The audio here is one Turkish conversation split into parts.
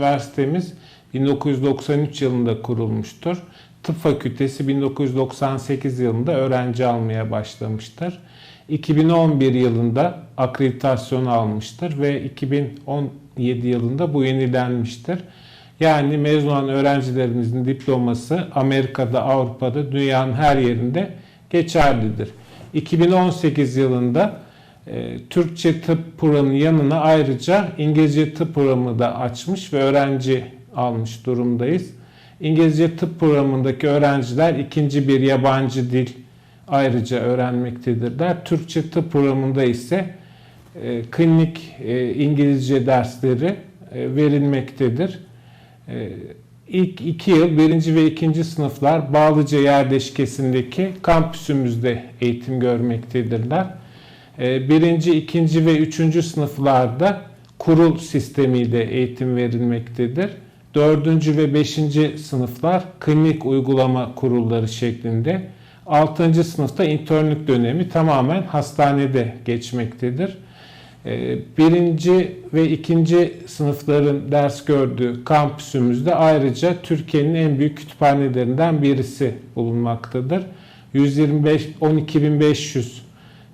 üniversitemiz 1993 yılında kurulmuştur. Tıp fakültesi 1998 yılında öğrenci almaya başlamıştır. 2011 yılında akreditasyon almıştır ve 2017 yılında bu yenilenmiştir. Yani mezun olan öğrencilerimizin diploması Amerika'da, Avrupa'da, dünyanın her yerinde geçerlidir. 2018 yılında Türkçe tıp programının yanına ayrıca İngilizce tıp programı da açmış ve öğrenci almış durumdayız. İngilizce tıp programındaki öğrenciler ikinci bir yabancı dil ayrıca öğrenmektedirler. Türkçe tıp programında ise e, klinik e, İngilizce dersleri e, verilmektedir. E, ilk iki yıl birinci ve ikinci sınıflar Bağlıca yerleşkesindeki kampüsümüzde eğitim görmektedirler. E, birinci, ikinci ve üçüncü sınıflarda kurul sistemiyle eğitim verilmektedir. Dördüncü ve beşinci sınıflar klinik uygulama kurulları şeklinde. Altıncı sınıfta internlük dönemi tamamen hastanede geçmektedir. Ee, birinci ve ikinci sınıfların ders gördüğü kampüsümüzde ayrıca Türkiye'nin en büyük kütüphanelerinden birisi bulunmaktadır. 125 12.500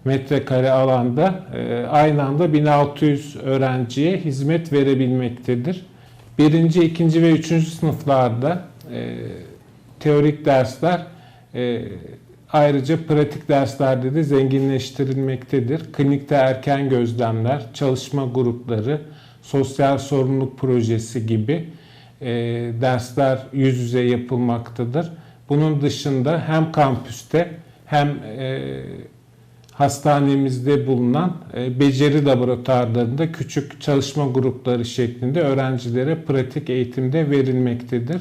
metrekare alanda e, aynı anda 1600 öğrenciye hizmet verebilmektedir. Birinci, ikinci ve üçüncü sınıflarda e, teorik dersler e, ayrıca pratik derslerde de zenginleştirilmektedir. Klinikte erken gözlemler, çalışma grupları, sosyal sorumluluk projesi gibi dersler yüz yüze yapılmaktadır. Bunun dışında hem kampüste hem hastanemizde bulunan e, beceri laboratuvarlarında küçük çalışma grupları şeklinde öğrencilere pratik eğitimde verilmektedir.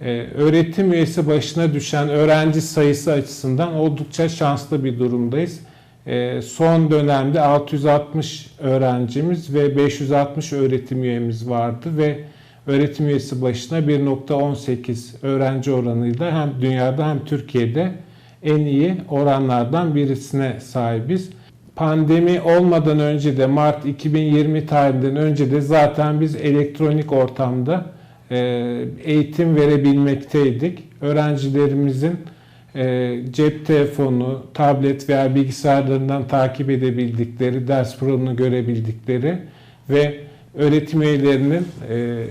E, öğretim üyesi başına düşen öğrenci sayısı açısından oldukça şanslı bir durumdayız. E, son dönemde 660 öğrencimiz ve 560 öğretim üyemiz vardı ve öğretim üyesi başına 1.18 öğrenci oranıyla hem dünyada hem Türkiye'de en iyi oranlardan birisine sahibiz. Pandemi olmadan önce de Mart 2020 tarihinden önce de zaten biz elektronik ortamda e, eğitim verebilmekteydik. Öğrencilerimizin e, cep telefonu, tablet veya bilgisayarlarından takip edebildikleri, ders programını görebildikleri ve öğretim üyelerinin e,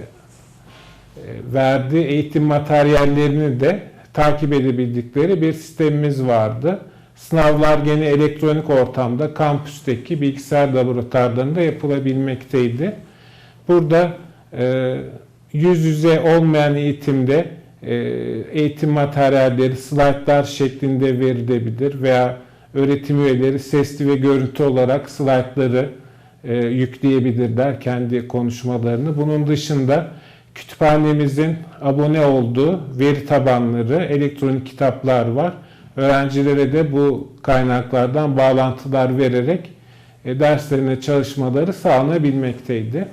verdiği eğitim materyallerini de takip edebildikleri bir sistemimiz vardı. Sınavlar gene elektronik ortamda kampüsteki bilgisayar laboratuvarlarında yapılabilmekteydi. Burada e, yüz yüze olmayan eğitimde e, eğitim materyalleri slaytlar şeklinde verilebilir veya öğretim üyeleri sesli ve görüntü olarak slaytları e, yükleyebilirler kendi konuşmalarını. Bunun dışında Kütüphanemizin abone olduğu veri tabanları, elektronik kitaplar var. Öğrencilere de bu kaynaklardan bağlantılar vererek e, derslerine çalışmaları sağlanabilmekteydi.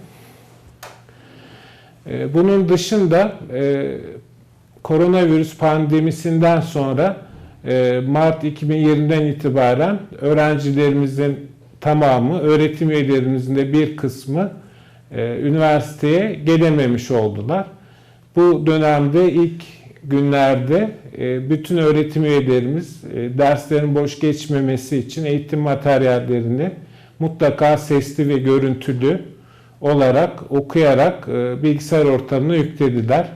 E, bunun dışında e, koronavirüs pandemisinden sonra Mart 2020'den itibaren öğrencilerimizin tamamı, öğretim üyelerimizin de bir kısmı e, üniversiteye gelememiş oldular. Bu dönemde ilk günlerde e, bütün öğretim üyelerimiz e, derslerin boş geçmemesi için eğitim materyallerini mutlaka sesli ve görüntülü olarak okuyarak bilgisayar ortamına yüklediler.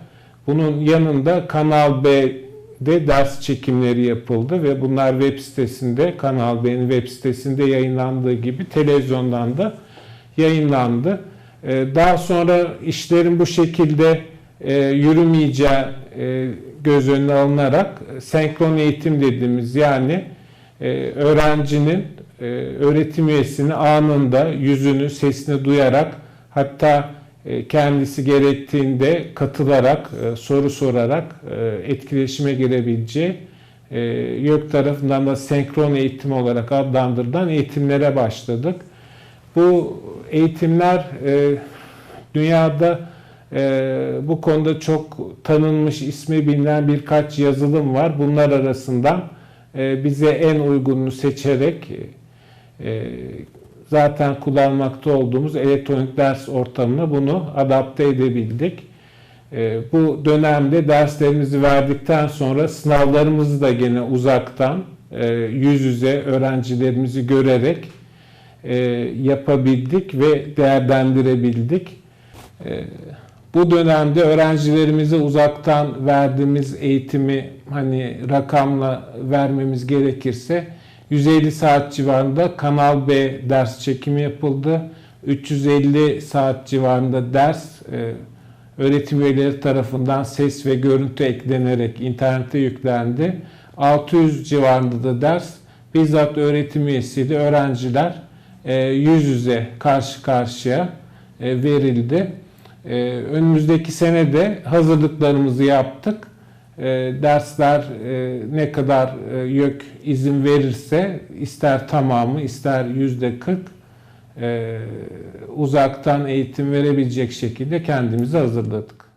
Bunun yanında Kanal B'de ders çekimleri yapıldı ve bunlar web sitesinde, Kanal B'nin web sitesinde yayınlandığı gibi televizyondan da yayınlandı. Ee, daha sonra işlerin bu şekilde e, yürümeyeceği e, göz önüne alınarak senkron eğitim dediğimiz yani e, öğrencinin öğretim üyesini anında yüzünü, sesini duyarak hatta kendisi gerektiğinde katılarak, soru sorarak etkileşime girebileceği YÖK tarafından da senkron eğitim olarak adlandırılan eğitimlere başladık. Bu eğitimler e, dünyada e, bu konuda çok tanınmış, ismi bilinen birkaç yazılım var. Bunlar arasından e, bize en uygununu seçerek e, zaten kullanmakta olduğumuz elektronik ders ortamına bunu adapte edebildik. E, bu dönemde derslerimizi verdikten sonra sınavlarımızı da gene uzaktan e, yüz yüze öğrencilerimizi görerek e, yapabildik ve değerlendirebildik. E, bu dönemde öğrencilerimize uzaktan verdiğimiz eğitimi hani rakamla vermemiz gerekirse 150 saat civarında Kanal B ders çekimi yapıldı. 350 saat civarında ders e, öğretim üyeleri tarafından ses ve görüntü eklenerek internete yüklendi. 600 civarında da ders bizzat öğretim üyesiyle öğrenciler yüz yüze karşı karşıya e, verildi. E, önümüzdeki sene de hazırlıklarımızı yaptık. E, dersler e, ne kadar e, YÖK izin verirse ister tamamı ister yüzde 40 e, uzaktan eğitim verebilecek şekilde kendimizi hazırladık.